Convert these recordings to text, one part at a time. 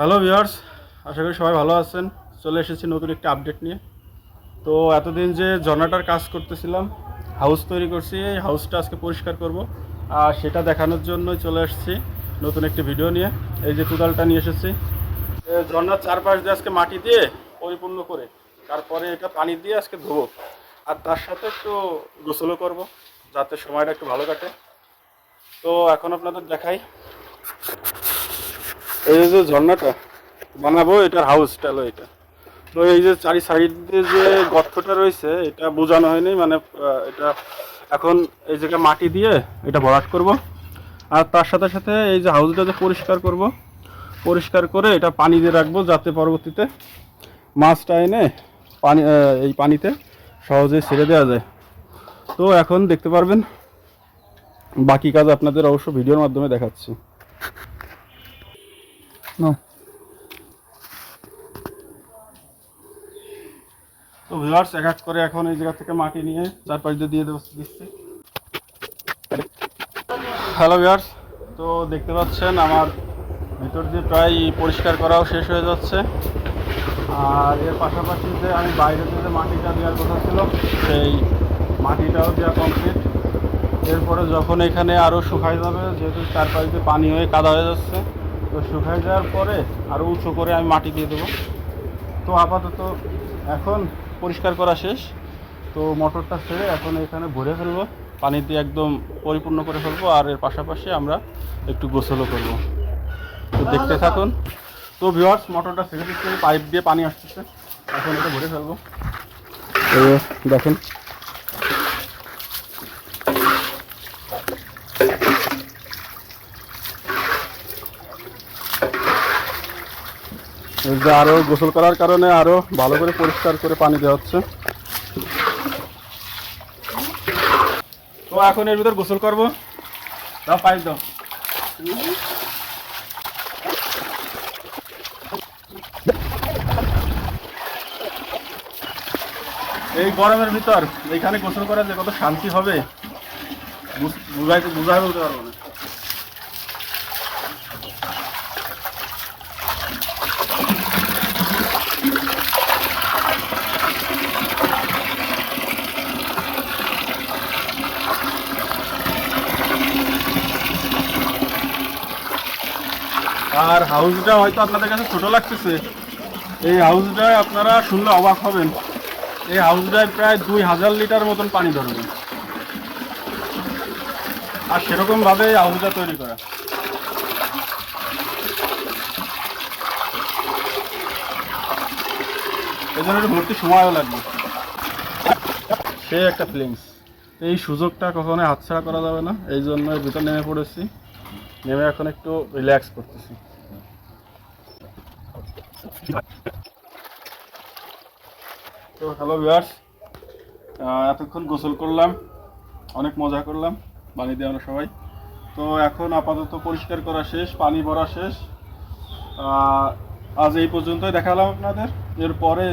Hello viewers, আশা করি সবাই ভালো আছেন। চলে এসেছি নতুন একটি আপডেট নিয়ে। তো এতদিন যে ঝর্ণাটার কাজ করতেছিলাম হাউস তৈরি করছি, এই হাউসটা আজকে পরিষ্কার করব। আর সেটা দেখানোর জন্যই চলে এসেছি নতুন একটি ভিডিও নিয়ে। এই যে কুদালটা নিয়ে এসেছি। এ ঝর্ণার চারপাশ দিয়ে আজকে মাটি দিয়ে পরিপূর্ণ করে, তারপরে এটা পানি দিয়ে আজকে ধোবো। আর তার সাথে একটু গোসলও করব, যাতে সময়টা একটু ভালো কাটে। তো এখন আপনাদের দেখাই। এই যে ঝর্ণাটা বানাবো, এটার হাউসটা হলো এটা। তো এই যে চারি সাইড যে গর্তটা রয়েছে, এটা বোঝানো হয়নি মানে এটা এখন এই জায়গায় মাটি দিয়ে এটা ভরাট করব। আর তার সাথে সাথে এই যে হাউসটা যে পরিষ্কার করব, পরিষ্কার করে এটা পানি দিয়ে রাখব, যাতে পরবর্তীতে মাছটা এনে পানি এই পানিতে সহজে ছেড়ে দেওয়া যায়। তো এখন দেখতে পারবেন, বাকি কাজ আপনাদের অবশ্য ভিডিওর মাধ্যমে দেখাচ্ছি। না তো ভিউয়ার্স এক এক করে এখন এই জায়গা থেকে মাটি নিয়ে চারপাশ দিয়ে দেবো দিচ্ছি। হ্যালো ভিউয়ার্স তো দেখতে পাচ্ছেন আমার ভিতর দিয়ে প্রায় পরিষ্কার করাও শেষ হয়ে যাচ্ছে। আর এর পাশাপাশি যে আমি বাইরে যে মাটিটা দেওয়ার কথা ছিল, সেই মাটিটাও দেওয়া কমপ্লিট এরপরে যখন এখানে আরও শুকায় যাবে, যেহেতু চারপাশ দিয়ে পানি হয়ে কাদা হয়ে যাচ্ছে তো শুকায় যাওয়ার পরে আরও উঁচু করে আমি মাটি দিয়ে দেবো। তো আপাতত এখন পরিষ্কার করা শেষ। তো মোটরটা ছেড়ে এখন এখানে ভরে ফেলব। পানি দিয়ে একদম পরিপূর্ণ করে ফেলব আর এর পাশাপাশি আমরা একটু গোসলও করব। তো দেখতে থাকুন। তো ভিওয়ার্স মোটরটা ছেড়ে দিচ্ছে, পাইপ দিয়ে পানি আসতেছে। এখন এটা ভরে ফেলব। দেখেন এই যে আরও গোসল করার কারণে আরও ভালো করে পরিষ্কার করে পানি দেওয়া হচ্ছে। তো এখন এর ভিতর গোসল করব। দাও পাইপ দাও। এই গরমের ভিতর এখানে গোসল করা যে কত শান্তি হবে, বুঝ- বুঝাইতে বুঝাই বলতে পারব না। আর হাউসটা হয়তো আপনাদের কাছে ছোট লাগতেছে। এই হাউসটায় আপনারা শুনলে অবাক হবেন। এই হাউসটায় প্রায় দুই হাজার লিটার মতন পানি ধরবে। আর সেরকম ভাবে এই হাউসটা তৈরি করা। এই জন্য ভর্তি সময়ও লাগবে। সে একটা ফিলিংস। এই সুযোগটা কখনোই হাতছাড়া করা যাবে না। এই জন্য ভিতর নেমে পড়েছি। নেমে এখন একটু রিল্যাক্স করতেছি। তো হ্যালো ভিউয়ার্স এতক্ষণ গোসল করলাম, অনেক মজা করলাম, পানি দিয়ে আমরা সবাই। তো এখন আপাতত পরিষ্কার করা শেষ, পানি ভরা শেষ। আজ এই পর্যন্তই দেখালাম আপনাদের। এরপরে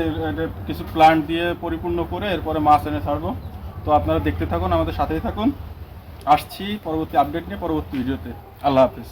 কিছু প্ল্যান্ট দিয়ে পরিপূর্ণ করে এরপরে মাছ এনে ছাড়বো। তো আপনারা দেখতে থাকুন, আমাদের সাথেই থাকুন। আসছি পরবর্তী আপডেট নিয়ে, পরবর্তী ভিডিওতে। আল্লাহ হাফিজ।